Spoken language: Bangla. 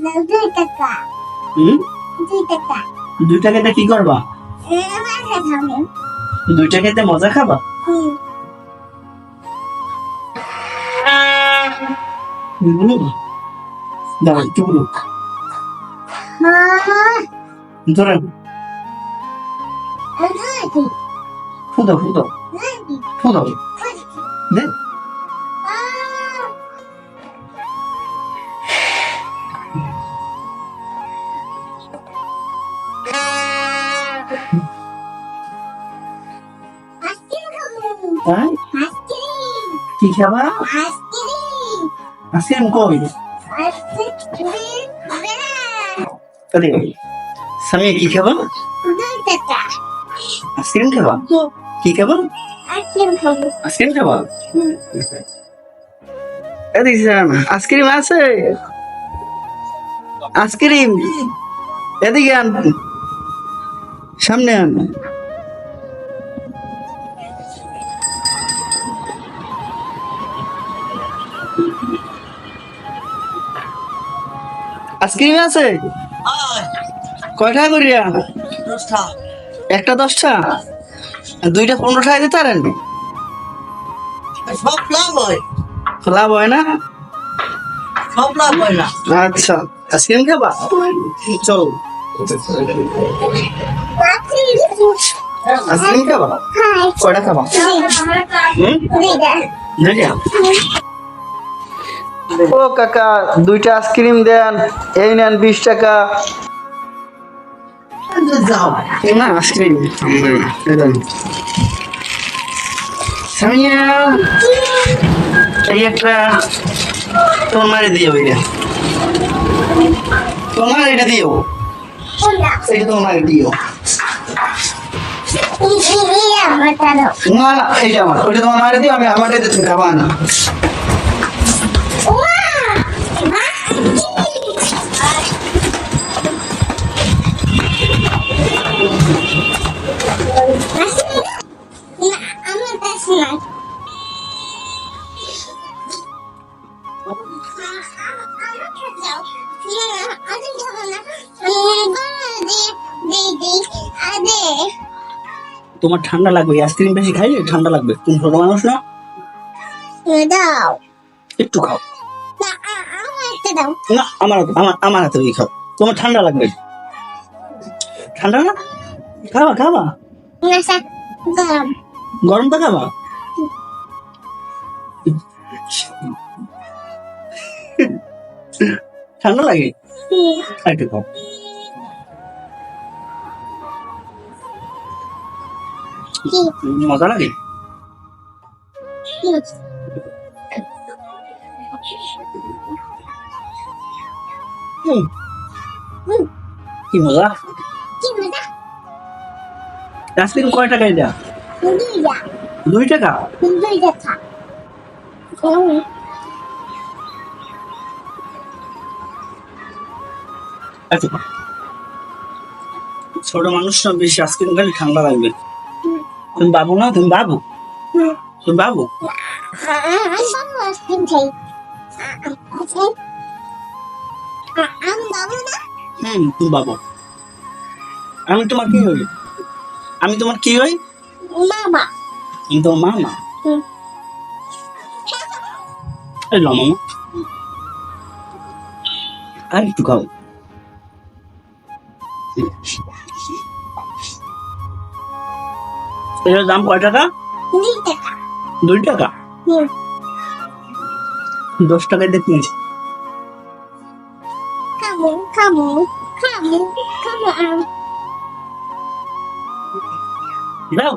দাও দুই টাকা। হুম? দুই টাকা। দুই টাকাতে কি করবা? দুই টাকাতে মজা খাবা? হুম। বলো দাও একটু বলো মামা ধরেন। আদি কি খাবা আইসক্রিম কই আরে সামিয়া কি খাবা আইসক্রিম খাবা কি খাবা আইসক্রিম খাব এদিকে যান আইসক্রিম আছে আইসক্রিম এদিকে আন সামনে আন। আইসক্রিম আছে? কয়টা করিয়া? একটা দশটা? দুইটা পনেরো টাকা দিতে পারেন? সব লাভ হয়। লাভ হয় না? সব লাভ হয় না। আচ্ছা আইসক্রিম খাবা? চলো। ও কাকা, দুইটা আইসক্রিম দেন, এই নেন বিশ টাকা। আইসক্রিম এই একটা তোমার দিও এটা তোমার এটা দিও। এটা তোমার দিও না না এইটা আমার ওইটা তোমার মারে দিও আমি আমারটা তুমি খাবা না কাছে নাই তোমার ঠান্ডা লাগবে আইসক্রিম বেশি খাইলে ঠান্ডা লাগবে। তুমি ছোট মানুষ না। দাও একটু খাও। না আমার দাও না আমার আমার হাতে খাও। তোমার ঠান্ডা লাগবে। ঠান্ডা না? খাবা খাবা। গরমটা গরম। ঠান্ডা লাগে? একটু খাও কি? মজা লাগে? কি মজা? কি মজা? আইসক্রিম কয় টাকায় দেয়া? দুই টাকা। দুইটা খা ছোট মানুষরা বেশি আইসক্রিম খেলে ঠান্ডা লাগবে। তুমি বাবু না, তুমি বাবু? তুমি বাবু? না তুমি বাবু। আমি তোমার কি হই? আমি তোমার কি হই? মামা তোমার মামা। এই মামা আর একটু খাও। এটার দাম কয় টাকা? দুই টাকা। দশ টাকায় দিয়ে কামু কামু খাব খাব দাও